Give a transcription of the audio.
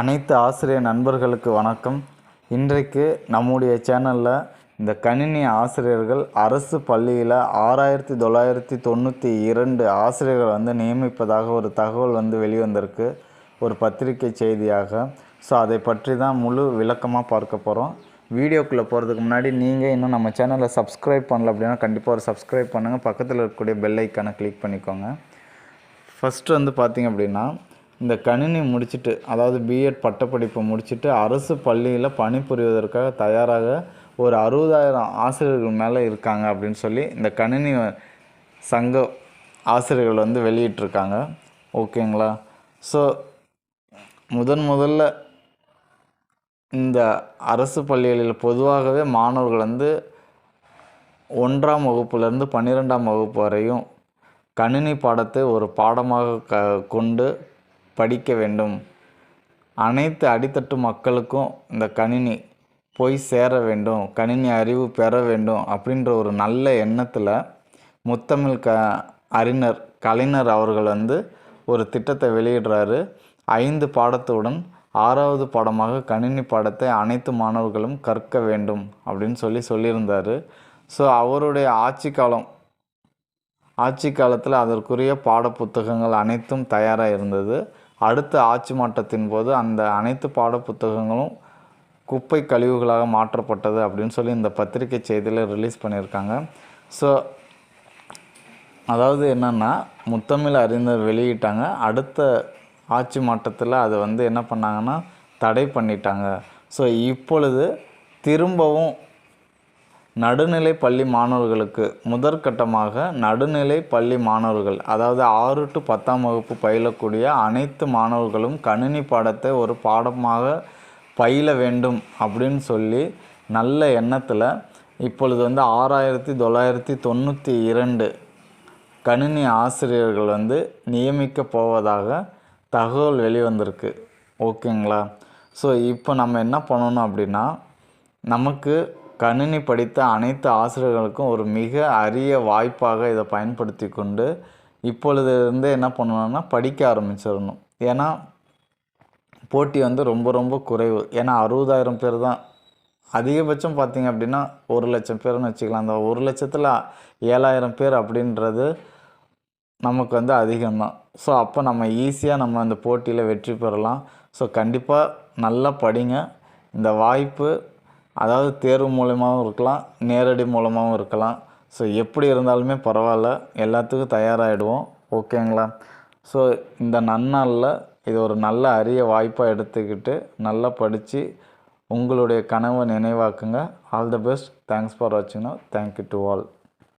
அனைத்து ஆசிரியர் நண்பர்களுக்கு வணக்கம். இன்றைக்கு நம்முடைய சேனலில் இந்த கணினி ஆசிரியர்கள் அரசு பள்ளியில் ஆறாயிரத்தி தொள்ளாயிரத்தி தொண்ணூற்றி இரண்டு ஆசிரியர்கள் வந்து நியமிப்பதாக ஒரு தகவல் வந்து வெளிவந்திருக்கு. ஒரு பத்திரிகை செய்தியாக. ஸோ அதை பற்றி தான் முழு விளக்கமாக பார்க்க போகிறோம் வீடியோக்குள்ளே போகிறதுக்கு முன்னாடி நீங்கள் இன்னும் நம்ம சேனலை சப்ஸ்கிரைப் பண்ணல அப்படின்னா கண்டிப்பாக ஒரு சப்ஸ்கிரைப் பண்ணுங்கள் பக்கத்தில் இருக்கக்கூடிய பெல் ஐக்கானை கிளிக் பண்ணிக்கோங்க. ஃபஸ்ட்டு வந்து பார்த்திங்க அப்படின்னா இந்த கணினி முடிச்சுட்டு அதாவது பிஎட் பட்டப்படிப்பை முடிச்சுட்டு அரசு பள்ளியில் பணிபுரிவதற்காக தயாராக ஒரு அறுபதாயிரம் ஆசிரியர்கள் மேலே இருக்காங்க அப்படின்னு சொல்லி இந்த கணினி சங்க ஆசிரியர்கள் வந்து வெளியிட்டிருக்காங்க. ஓகேங்களா? ஸோ முதன் முதல்ல இந்த அரசு பள்ளிகளில் பொதுவாகவே மாணவர்கள் வந்து ஒன்றாம் வகுப்புலேருந்து பன்னிரெண்டாம் வகுப்பு வரையும் கணினி பாடத்தை ஒரு பாடமாக க கொண்டு படிக்க வேண்டும். அனைத்து அடித்தட்டு மக்களுக்கும் இந்த கணினி போய் சேர வேண்டும். கணினி அறிவு பெற வேண்டும் அப்படின்ற ஒரு நல்ல எண்ணத்தில் முத்தமிழ் க அறிஞர் கலைஞர் அவர்கள் வந்து ஒரு திட்டத்தை வெளியிடுறாரு. ஐந்து பாடத்துடன் ஆறாவது பாடமாக கணினி பாடத்தை அனைத்து மாணவர்களும் கற்க வேண்டும் அப்படின்னு சொல்லி சொல்லியிருந்தார். ஸோ அவருடைய ஆட்சி காலம் ஆட்சி காலத்தில் அதற்குரிய பாடப்புத்தகங்கள் அனைத்தும் தயாராக இருந்தது. அடுத்த ஆட்சி மாற்றத்தின் போது அந்த அனைத்து பாட புத்தகங்களும் குப்பை கழிவுகளாக மாற்றப்பட்டது அப்படின்னு சொல்லி இந்த பத்திரிகை செய்தியில் ரிலீஸ் பண்ணியிருக்காங்க. ஸோ அதாவது என்னென்னா முத்தமிழ் அறிஞர் வெளியிட்டாங்க. அடுத்த ஆட்சி மாற்றத்தில் அதை வந்து என்ன பண்ணாங்கன்னா தடை பண்ணிட்டாங்க. ஸோ இப்பொழுது திரும்பவும் நடுநிலை பள்ளி மாணவர்களுக்கு முதற்கட்டமாக நடுநிலை பள்ளி மாணவர்கள் அதாவது ஆறு டு பத்தாம் வகுப்பு பயிலக்கூடிய அனைத்து மாணவர்களும் கணினி பாடத்தை ஒரு பாடமாக பயில வேண்டும் அப்படின்னு சொல்லி நல்ல எண்ணத்தில் இப்பொழுது வந்து ஆறாயிரத்தி தொள்ளாயிரத்தி தொண்ணூற்றி இரண்டு கணினி ஆசிரியர்கள் வந்து நியமிக்க போவதாக தகவல் வெளிவந்திருக்கு. ஓகேங்களா? ஸோ இப்போ நம்ம என்ன பண்ணணும் அப்படின்னா நமக்கு கணினி படித்த அனைத்து ஆசிரியர்களுக்கும் ஒரு மிக அரிய வாய்ப்பாக இதை பயன்படுத்தி கொண்டு இப்பொழுதுலேருந்து என்ன பண்ணணும்னா படிக்க ஆரம்பிச்சிடணும். ஏன்னா போட்டி வந்து ரொம்ப ரொம்ப குறைவு. ஏன்னா அறுபதாயிரம் பேர் தான். அதிகபட்சம் பார்த்திங்க அப்படின்னா ஒரு லட்சம் பேர்னு வச்சுக்கலாம். அந்த ஒரு லட்சத்தில் ஏழாயிரம் பேர் அப்படின்றது நமக்கு வந்து அதிகம்தான் ஸோ அப்போ நம்ம ஈஸியாக நம்ம அந்த போட்டியில் வெற்றி பெறலாம். ஸோ கண்டிப்பாக நல்லா படிங்க. இந்த வாய்ப்பு அதாவது தேர்வு மூலயமாவும் இருக்கலாம் நேரடி மூலமாகவும் இருக்கலாம். ஸோ எப்படி இருந்தாலுமே பரவாயில்ல. எல்லாத்துக்கும் தயாராகிடுவோம் ஓகேங்களா? ஸோ இந்த நன்னாளில் இது ஒரு நல்ல அரிய வாய்ப்பாக எடுத்துக்கிட்டு நல்லா படித்து உங்களுடைய கனவை நினைவாக்குங்க. All the best thanks for வாட்சிங்னா thank you to all